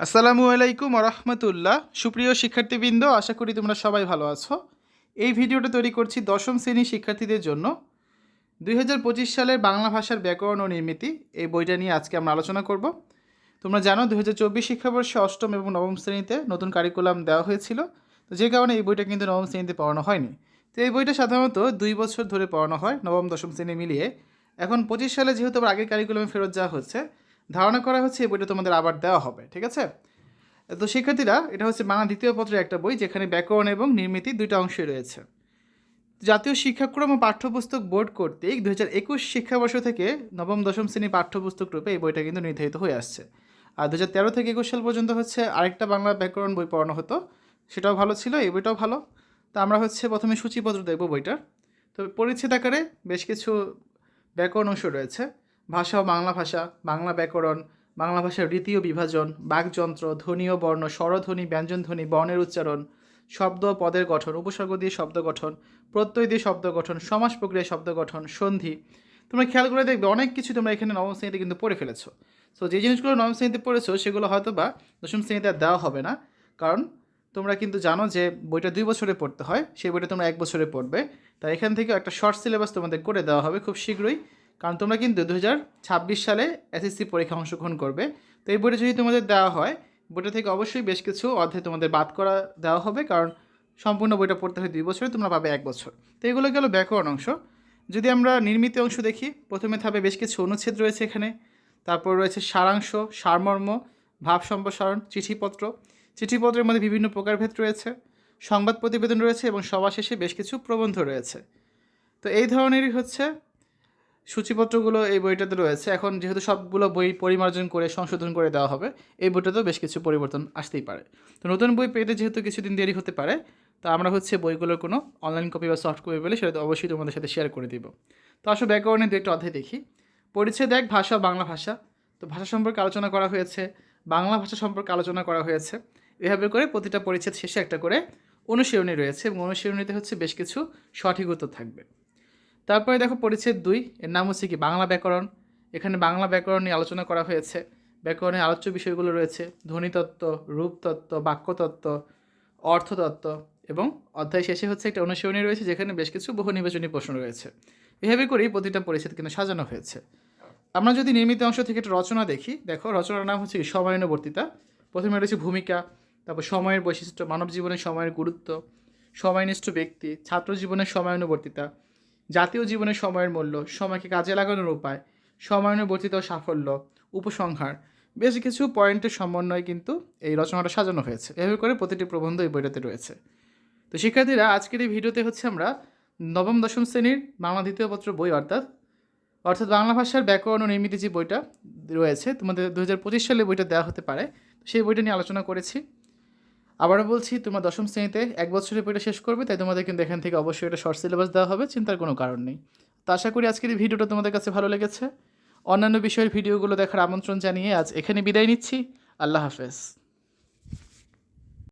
আসসালামু আলাইকুম রহমতুল্লাহ সুপ্রিয় শিক্ষার্থীবৃন্দ, আশা করি তোমরা সবাই ভালো আছো। এই ভিডিওটা তৈরি করছি দশম শ্রেণির শিক্ষার্থীদের জন্য। দুই হাজার পঁচিশ সালের বাংলা ভাষার ব্যাকরণ ও নির্মিতি এই বইটা নিয়ে আজকে আমরা আলোচনা করব। তোমরা জানো দু হাজার চব্বিশ শিক্ষাবর্ষে অষ্টম এবং নবম শ্রেণীতে নতুন কারিকুলাম দেওয়া হয়েছিল। তো যে কারণে এই বইটা কিন্তু নবম শ্রেণীতে পড়ানো হয়নি। তো এই বইটা সাধারণত দুই বছর ধরে পড়ানো হয়, নবম, দশম শ্রেণি মিলিয়ে। এখন পঁচিশ সালে যেহেতু আবার আগের কারিকুলামে ফেরত যাওয়া হচ্ছে ধারণা করা হচ্ছে এই বইটা তোমাদের আবার দেওয়া হবে, ঠিক আছে? তো শিক্ষার্থীরা, এটা হচ্ছে বাংলা দ্বিতীয় পত্রের একটা বই যেখানে ব্যাকরণ এবং নির্মিতি দুইটা অংশই রয়েছে। জাতীয় শিক্ষাক্রম ও পাঠ্যপুস্তক বোর্ড কর্তৃক দু হাজার একুশ শিক্ষাবর্ষ থেকে নবম, দশম শ্রেণি পাঠ্যপুস্তক রূপে এই বইটা কিন্তু নির্ধারিত হয়ে আসছে। আর দু হাজার তেরো থেকে একুশ সাল পর্যন্ত হচ্ছে আরেকটা বাংলা ব্যাকরণ বই পড়ানো হতো, সেটাও ভালো ছিল, এই বইটাও ভালো। তো আমরা হচ্ছে প্রথমে সূচিপত্র দেখব বইটার। তো পরিচ্ছেদ আকারে বেশ কিছু ব্যাকরণ অংশ রয়েছে। ভাষা ও বাংলা ভাষা, বাংলা ব্যাকরণ, বাংলা ভাষার রীতি ও বিভাজন, বাকযন্ত্র, ধ্বনি ও বর্ণ, স্বরধ্বনি, ব্যঞ্জনধ্বনি, বর্ণের উচ্চারণ, শব্দ পদের গঠন, উপসর্গ দিয়ে শব্দ গঠন, প্রত্যয় দিয়ে শব্দ গঠন, সমাস প্রক্রিয়ায় শব্দ গঠন, সন্ধি। তোমরা খেয়াল করে দেখবে অনেক কিছু তোমরা এখানে নবম শ্রেণীতে কিন্তু পড়ে ফেলেছো। সো যে জিনিসগুলো নবম শ্রেণীতে পড়েছো, সেগুলো হয়তো বা দশম শ্রেণীতে আর দেওয়া হবে না। কারণ তোমরা কিন্তু জানো যে বইটা দুই বছরে পড়তে হয়, সেই বইটা তোমরা এক বছরে পড়বে। তাই এখান থেকে একটা শর্ট সিলেবাস তোমাদের করে দেওয়া হবে খুব শীঘ্রই। কারণ তোমরা কিন্তু দু হাজার ছাব্বিশ সালে এসএসসি পরীক্ষা অংশগ্রহণ করবে। তো এই বইটা যদি তোমাদের দেওয়া হয়, বইটা থেকে অবশ্যই বেশ কিছু অধ্যায় তোমাদের বাদ করা, দেওয়া হবে কারণ সম্পূর্ণ বইটা পড়তে হয় দুই বছরে, তোমরা পাবে এক বছর। তো এগুলো গেল ব্যাকরণ অংশ। যদি আমরা নির্মিত অংশ দেখি, প্রথমে থাকবে বেশ কিছু অনুচ্ছেদ রয়েছে এখানে। তারপর রয়েছে সারাংশ, সারমর্ম, ভাব সম্প্রসারণ, চিঠিপত্র। চিঠিপত্রের মধ্যে বিভিন্ন প্রকারভেদ রয়েছে। সংবাদ প্রতিবেদন রয়েছে এবং সবার শেষে বেশ কিছু প্রবন্ধ রয়েছে। তো এই ধরনেরই হচ্ছে সূচিপত্রগুলো এই বইটাতে রয়েছে। এখন যেহেতু সবগুলো বই পরিমার্জন করে সংশোধন করে দেওয়া হবে, এই বইটাতেও বেশ কিছু পরিবর্তন আসতেই পারে। তো নতুন বই পেতে যেহেতু কিছুদিন দেরি হতে পারে, তো আমরা হচ্ছে বইগুলোর কোনো অনলাইন কপি বা সফট কপি পেলে সেটা তো অবশ্যই তোমাদের সাথে শেয়ার করে দিব। তো আসলে ব্যাকরণের দু একটা অধ্যায় দেখি। পরিচ্ছেদ এক ভাষা, বাংলা ভাষা। তো ভাষা সম্পর্কে আলোচনা করা হয়েছে, বাংলা ভাষা সম্পর্কে আলোচনা করা হয়েছে। এভাবে করে প্রতিটা পরিচ্ছেদ শেষে একটা করে অনুশীলনী রয়েছে এবং অনুশীলনীতে হচ্ছে বেশ কিছু সঠিক উত্তর থাকবে। তারপরে দেখো পরিচ্ছেদ দুই, এর নাম হচ্ছে কি বাংলা ব্যাকরণ। এখানে বাংলা ব্যাকরণ নিয়ে আলোচনা করা হয়েছে। ব্যাকরণের আলোচ্য বিষয়গুলো রয়েছে, ধ্বনিতত্ত্ব, রূপতত্ত্ব, বাক্যতত্ত্ব, অর্থতত্ত্ব এবং অধ্যায় শেষে হচ্ছে একটা অনুশীলনী রয়েছে যেখানে বেশ কিছু বহু নির্বাচনী প্রশ্ন রয়েছে। এভাবে করেই প্রতিটা পরিচ্ছেদ কিন্তু সাজানো হয়েছে। আমরা যদি নির্মিত অংশ থেকে একটা রচনা দেখি, দেখো রচনার নাম হচ্ছে সময়ানুবর্তিতা। প্রথমে রয়েছে ভূমিকা, তারপর সময়ের বৈশিষ্ট্য মানব জীবনের সময়ের গুরুত্ব সময়নিষ্ঠ ব্যক্তি ছাত্র জীবনের সময়ানুবর্তিতা জাতীয় জীবনের সময়ের মূল্য, সময়কে কাজে লাগানোর উপায়, সময়ানুবর্তিত সাফল্য, উপসংহার, বেশ কিছু পয়েন্টের সমন্বয়ে কিন্তু এই রচনাটা সাজানো হয়েছে। এভাবে করে প্রতিটি প্রবন্ধ এই বইটাতে রয়েছে। তো শিক্ষার্থীরা, আজকের এই ভিডিওতে হচ্ছে আমরা নবম, দশম শ্রেণির বাংলা দ্বিতীয় পত্র বই অর্থাৎ অর্থাৎ বাংলা ভাষার ব্যাকরণ ও নির্মিত যে বইটা রয়েছে, তোমাদের দু হাজার পঁচিশ সালে বইটা দেওয়া হতে পারে সেই বইটা নিয়ে আলোচনা করেছি। আবারও বলছি, তোমরা দশম শ্রেণীতে এক বছরের বইটা শেষ করবে, তাই তোমাদের কিন্তু এখান থেকে অবশ্যই একটা শর্ট সিলেবাস দেওয়া হবে, চিন্তার কোনো কারণ নেই। তো আশা করি আজকের এই ভিডিওটা তোমাদের কাছে ভালো লেগেছে। অন্যান্য বিষয়ের ভিডিওগুলো দেখার আমন্ত্রণ জানিয়ে আজ এখানে বিদায় নিচ্ছি। আল্লাহ হাফেজ।